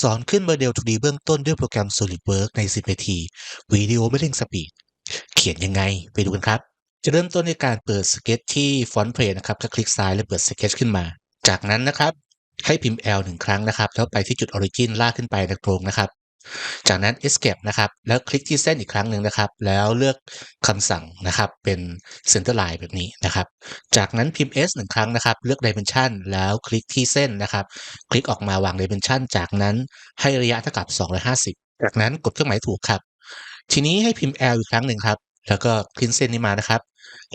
สอนขึ้นโมเดล 2D เบื้องต้นด้วยโปรแกรม SolidWorks ใน 10 นาที วิดีโอไม่เร่งสปีด เขียนยังไงไปดูกันครับ จะเริ่มต้นในการเปิดสเก็ตที่ฟอนต์เพลย์นะครับก็คลิกซ้ายแล้วเปิดสเก็ตขึ้นมา จากนั้นนะครับให้พิมพ์ L หนึ่งครั้งนะครับ แล้วไปที่จุด Origin ลากขึ้นไปในโครงนะครับ จากนั้น Escape นะครับ แล้วคลิกที่เส้นอีกครั้งหนึ่งนะครับ แล้วเลือกคำสั่งนะครับเป็น Center Line แบบนี้นะครับ จากนั้นพิมพ์ S หนึ่งครั้งนะครับ เลือก Dimension แล้วคลิกที่เส้นนะครับ คลิกออกมาวาง Dimension จากนั้นให้ระยะเท่ากับ 250 จากนั้นกดเครื่องหมายถูกครับ ทีนี้ให้พิมพ์ L อีกครั้งหนึ่งครับ แล้วก็คลิกเส้นนี้มานะครับ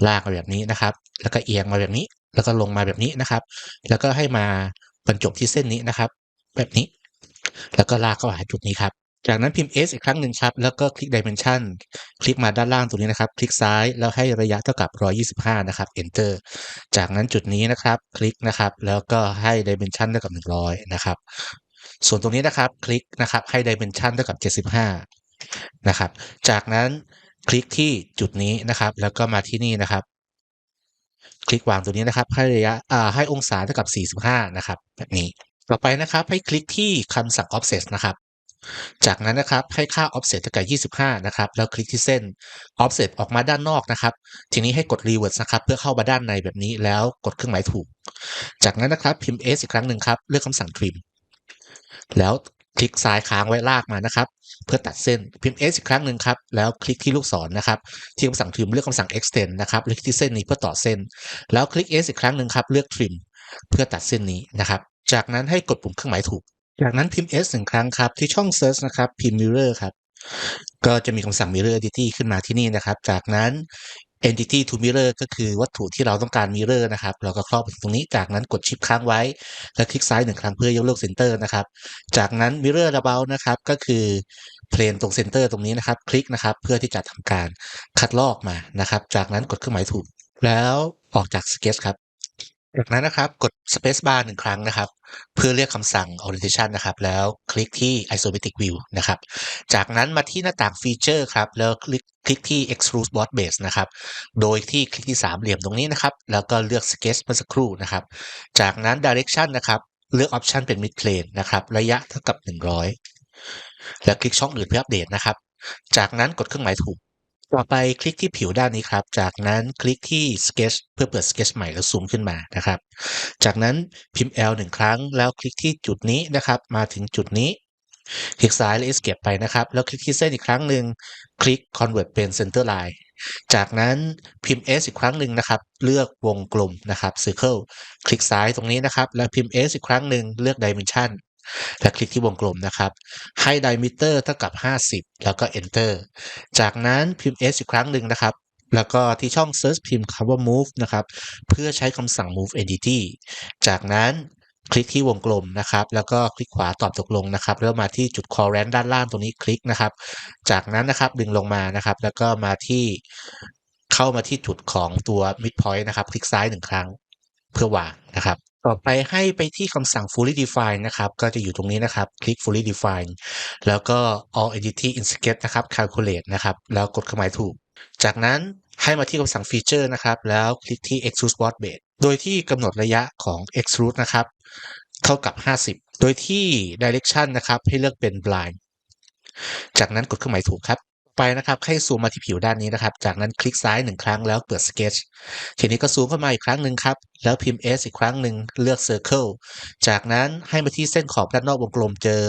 ลากมาแบบนี้นะครับ แล้วก็เอียงมาแบบนี้ แล้วก็ลงมาแบบนี้นะครับ แล้วก็ให้มาบรรจบที่เส้นนี้นะครับ แบบนี้ แล้วก็ลากเข้าหาจุดนี้ครับ จากนั้นพิมพ์ S อีกครั้งหนึ่งครับ แล้วก็คลิก Dimension คลิกมาด้านล่างตรงนี้นะครับ คลิกซ้ายแล้วให้ระยะเท่ากับ 125 นะครับ Enter จากนั้นจุดนี้นะครับ คลิกนะครับ แล้วก็ให้ Dimension เท่ากับ 100 นะครับ ส่วนตรงนี้นะครับ คลิกนะครับ ให้ Dimension เท่ากับ 75 นะครับ จากนั้นคลิกที่จุดนี้นะครับ แล้วก็มาที่นี่นะครับ คลิกวางตัวนี้นะครับ ให้ระยะอ่าให้องศาเท่ากับ 45 นะครับ แบบนี้ ต่อไปนะครับ ให้คลิกที่คำสั่ง offset นะครับ จากนั้นนะครับให้ค่า offset เท่ากับ25 นะครับ แล้วคลิกที่เส้น offset ออกมาด้านนอกนะครับ ทีนี้ให้กด reverse นะครับ เพื่อเข้ามาด้านในแบบนี้แล้วกดเครื่องหมายถูก จากนั้นนะครับพิมพ์ S อีกครั้งหนึ่งครับ เลือกคำสั่ง trim แล้วคลิกซ้ายค้างไว้ลากมานะครับ เพื่อตัดเส้นพิมพ์ S อีกครั้งหนึ่งครับแล้วคลิกที่ลูกศรนะครับ ที่คำสั่ง trim เลือกคำสั่ง extend นะครับเลือกที่เส้นนี้เพื่อต่อเส้น แล้วคลิก S อีกครั้งหนึ่งครับเลือก trim เพื่อตัดเส้นนี้นะครับ จากนั้นให้กดปุ่มเครื่องหมายถูก จากนั้นพิมพ์ S หนึ่งครั้งครับ ที่ช่อง search นะครับ พิมพ์ mirror ครับ ก็จะมีคำสั่ง mirror entity ขึ้นมาที่นี่นะครับ จากนั้น entity to mirror ก็คือวัตถุที่เราต้องการ mirror นะครับ เราก็ครอบตรงนี้ จากนั้นกดชิปค้างไว้ แล้วคลิกซ้ายหนึ่งครั้งเพื่อยกเลิก center นะครับ จากนั้น mirror about นะครับ ก็คือ plane ตรง center ตรงนี้นะครับ คลิกนะครับ เพื่อที่จะทำการคัดลอกมานะครับ จากนั้นกดเครื่องหมายถูก แล้วออกจาก sketch ครับ จากนั้นนะครับกด space bar หนึ่งครั้งนะครับ เพื่อเรียกคำสั่ง orientation นะครับ แล้วคลิกที่ isometric view นะครับ จากนั้นมาที่หน้าต่าง feature ครับแล้วคลิกคลิกที่ extrude boss base นะครับ โดยที่คลิกที่สามเหลี่ยมตรงนี้นะครับ แล้วก็เลือก sketch เมื่อสักครู่นะครับ จากนั้น direction นะครับ เลือก option เป็น mid plane นะครับ ระยะเท่ากับ 100 แล้วคลิกช่องอื่นเพื่ออัปเดตนะครับ จากนั้นกดเครื่องหมายถูก ต่อไปคลิกที่ผิวด้านนี้ครับ จากนั้นคลิกที่ sketch เพื่อเปิด sketch ใหม่แล้วซูมขึ้นมานะครับ จากนั้นพิมพ์ L หนึ่งครั้ง แล้วคลิกที่จุดนี้นะครับ มาถึงจุดนี้ คลิกซ้ายและ escape ไปนะครับ แล้วคลิกที่เส้นอีกครั้งหนึ่งคลิก convert เป็น center line จากนั้นพิมพ์ S อีกครั้งหนึ่งนะครับ เลือกวงกลมนะครับ circle คลิกซ้ายตรงนี้นะครับ แล้วพิมพ์ S อีกครั้งหนึ่งเลือก dimension และคลิกที่วงกลมนะครับ ให้ diameter เท่ากับ 50 แล้วก็ enter จากนั้นพิมพ์ S อีกครั้งหนึ่งนะครับ แล้วก็ที่ช่อง search พิมพ์คำว่า move นะครับ เพื่อใช้คำสั่ง move entity จากนั้นคลิกที่วงกลมนะครับ แล้วก็คลิกขวาตอบตกลงนะครับแล้วมาที่จุด current ด้านล่างตรงนี้คลิกนะครับ จากนั้นนะครับดึงลงมานะครับ แล้วก็มาที่เข้ามาที่จุดของตัว midpoint นะครับ คลิกซ้ายหนึ่งครั้งเพื่อวางนะครับ ต่อไปให้ไปที่คำสั่ง fully define นะครับ ก็จะอยู่ตรงนี้นะครับ คลิก fully define แล้วก็ all entity in sketch นะครับ calculate นะครับ แล้วกดเครื่องหมายถูก จากนั้นให้มาที่คำสั่ง feature นะครับ แล้วคลิกที่ extrude boss base โดยที่กำหนดระยะของ extrude นะครับ เท่ากับ 50 โดยที่ direction นะครับ ให้เลือกเป็น blind จากนั้นกดเครื่องหมายถูกครับ ไปนะครับให้ซูมมาที่ผิวด้านนี้นะครับ จากนั้นคลิกซ้ายหนึ่งครั้งแล้วเปิด sketch ทีนี้ก็ซูมเข้ามาอีกครั้งหนึ่งครับ แล้วพิมพ์ S อีกครั้งหนึ่งเลือก circle จากนั้นให้มาที่เส้นขอบด้านนอกวงกลมเจอ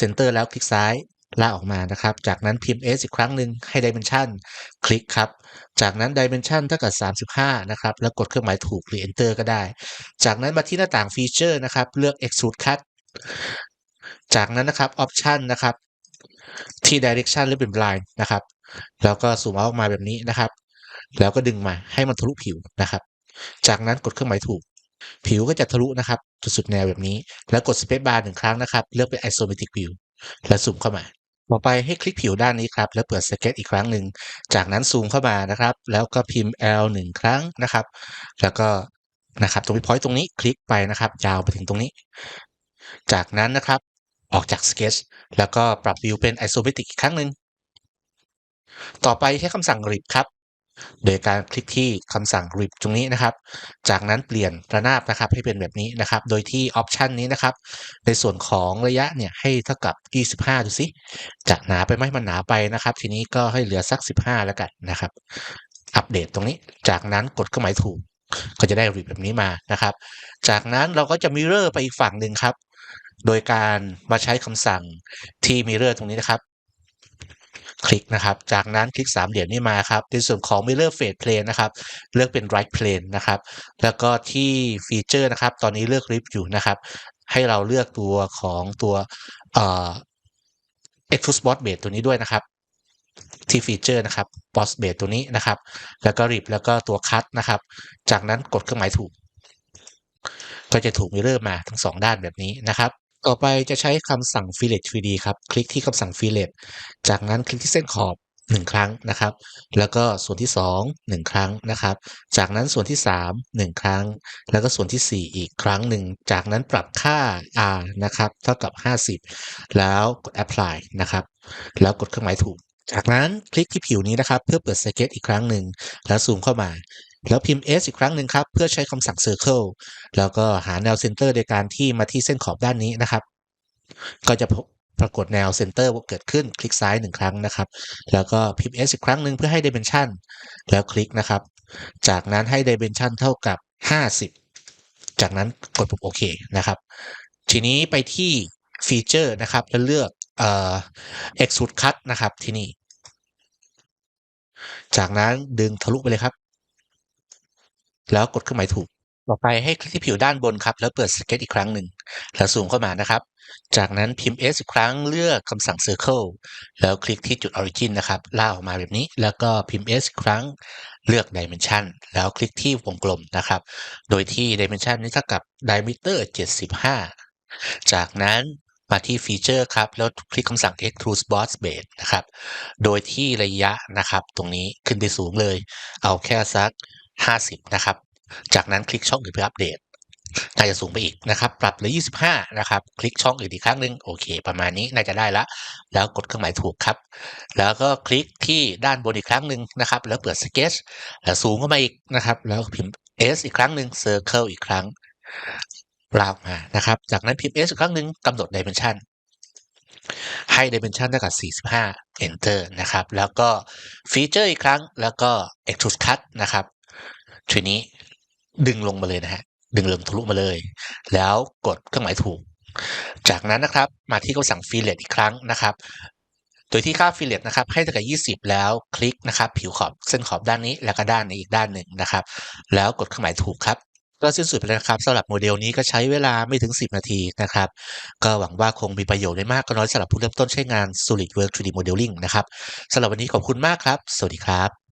center แล้วคลิกซ้ายลากออกมานะครับ จากนั้นพิมพ์ S อีกครั้งหนึ่งให้ dimension คลิกครับ จากนั้น dimension เท่ากับ 35 นะครับ แล้วกดเครื่องหมายถูกหรือ enter ก็ได้ จากนั้นมาที่หน้าต่าง feature นะครับ เลือก extrude cut จากนั้นนะครับ option นะครับ ที่ direction เลือเป็น blind นะครับ แล้วก็ซูมเอาออกมาแบบนี้นะครับ แล้วก็ดึงมาให้มันทะลุผิวนะครับ จากนั้นกดเครื่องหมายถูก ผิวก็จะทะลุนะครับจุดสุดแนวแบบนี้ แล้วกด space bar หนึ่งครั้งนะครับ เลือกเป็น isometric view แล้วซูมเข้ามาต่อไปให้คลิกผิวด้านนี้ครับ แล้วเปิด sketch อีกครั้งหนึ่ง จากนั้นซูมเข้ามานะครับ แล้วก็พิมพ์ L หนึ่งครั้งนะครับ แล้วก็นะครับตรง point ตรงนี้คลิกไปนะครับ ยาวไปถึงตรงนี้ จากนั้นนะครับ ออกจาก sketch แล้วก็ปรับวิวเป็น isometric อีกครั้งหนึ่ง ต่อไปใช้คำสั่ง RIP ครับ โดยการคลิกที่คำสั่ง rip ตรงนี้นะครับ จากนั้นเปลี่ยนระนาบนะครับให้เป็นแบบนี้นะครับ โดยที่ออปชันนี้นะครับ ในส่วนของระยะเนี่ยให้เท่ากับ 25 ดูสิจะหนาไปไหมมันหนาไปนะครับ ทีนี้ก็ให้เหลือสัก 15 แล้วกันนะครับ อัปเดตตรงนี้ จากนั้นกดเครื่องหมายถูกก็จะได้ rip แบบนี้มานะครับ จากนั้นเราก็จะมิเรอร์ไปอีกฝั่งหนึ่งครับ โดยการมาใช้คำสั่งที่มิเรอร์ตรงนี้นะครับ คลิกนะครับ จากนั้นคลิกสามเหลี่ยมนี้มาครับ ในส่วนของ Mirror Fade Plane นะครับ เลือกเป็น Right Plane นะครับ แล้วก็ที่ฟีเจอร์นะครับ ตอนนี้เลือก Rip อยู่นะครับ ให้เราเลือกตัวของตัวเอ่อ Extrude Boss Base ตัวนี้ด้วยนะครับที่ฟีเจอร์นะครับ Boss Base ตัวนี้นะครับ แล้วก็ Rip แล้วก็ตัว Cut นะครับ จากนั้นกดเครื่องหมายถูก ก็จะถูกมิเรอร์มาทั้งสองด้านแบบนี้นะครับ ต่อไปจะใช้คำสั่ง fillet 3D ครับ คลิกที่คำสั่ง fillet จากนั้นคลิกที่เส้นขอบ 1 ครั้งนะครับ แล้วก็ส่วนที่ 2 1 ครั้งนะครับ จากนั้นส่วนที่ 3 1 ครั้ง แล้วก็ส่วนที่ 4 อีกครั้งหนึ่ง จากนั้นปรับค่า R นะครับ เท่ากับ 50 แล้วกด apply นะครับ แล้วกดเครื่องหมายถูก จากนั้นคลิกที่ผิวนี้นะครับ เพื่อเปิดสเก็ตอีกครั้งหนึ่งแล้วซูมเข้ามา แล้วพิมพ์ S อีกครั้งหนึ่งครับเพื่อใช้คำสั่ง Circle แล้วก็หาแนวเซนเตอร์โดยการที่มาที่เส้นขอบด้านนี้นะครับ ก็จะปรากฏแนวเซนเตอร์เกิดขึ้นคลิกซ้ายหนึ่งครั้งนะครับ แล้วก็พิมพ์ S อีกครั้งหนึ่งเพื่อให้ Dimension แล้วคลิกนะครับ จากนั้นให้ Dimension เท่ากับ 50 จากนั้นกดปุ่มโอเคนะครับ ทีนี้ไปที่ฟีเจอร์นะครับแล้วเลือก เอ่อ Extrude Cut นะครับที่นี่ จากนั้นดึงทะลุไปเลยครับ แล้วกดเครื่องหมายถูก ต่อไปให้คลิกที่ผิวด้านบนครับ แล้วเปิดสเก็ตอีกครั้งหนึ่งแล้วซูมเข้ามานะครับ จากนั้นพิมพ์ S อีกครั้งเลือกคำสั่ง Circle แล้วคลิกที่จุด Origin นะครับล่าออกมาแบบนี้ แล้วก็พิมพ์ S อีกครั้งเลือก Dimension แล้วคลิกที่วงกลมนะครับ โดยที่ Dimension นี้เท่ากับ Diameter 75 จากนั้น มาที่ฟีเจอร์ครับ แล้วคลิกคำสั่ง Extrude Boss Base นะครับ โดยที่ระยะนะครับ ตรงนี้ขึ้นไปสูงเลย เอาแค่สัก 50 นะครับ จากนั้นคลิกช่องอื่นเพื่ออัปเดตน่าจะสูงไปอีกนะครับ ปรับเหลือ 25 นะครับ คลิกช่องอื่นอีกครั้งหนึ่งโอเค ประมาณนี้น่าจะได้ละ แล้วกดเครื่องหมายถูกครับ แล้วก็คลิกที่ด้านบนอีกครั้งหนึ่งนะครับ แล้วเปิด Sketch แล้วสูงเข้ามาอีกนะครับ แล้วพิมพ์ S อีกครั้งหนึ่ง Circle อีกครั้ง ลากมานะครับ จากนั้น พิมพ์ S อีกครั้งหนึ่งกำหนด Dimension ให้ Dimension เท่ากับ 45 Enter นะครับ แล้วก็ฟีเจอร์อีกครั้ง แล้วก็ Extrude Cut นะครับ ทีนี้ดึงลงมาเลยนะฮะ ดึงลงทะลุมาเลย แล้วกดเครื่องหมายถูก จากนั้นนะครับ มาที่คำสั่ง fillet อีกครั้งนะครับ โดยที่ค่า fillet นะครับ ให้เท่ากับ 20 แล้วคลิกนะครับ ผิวขอบเส้นขอบด้านนี้ แล้วก็ด้านนี้อีกด้านหนึ่งนะครับ แล้วกดเครื่องหมายถูกครับ ก็สิ้นสุดไปแล้วครับสำหรับโมเดลนี้ก็ใช้เวลาไม่ถึง 10 นาทีนะครับ ก็หวังว่าคงมีประโยชน์ไม่มากก็น้อยสำหรับผู้เริ่มต้นใช้งาน SolidWorks 3D Modeling นะครับสำหรับวันนี้ขอบคุณมากครับ สวัสดีครับ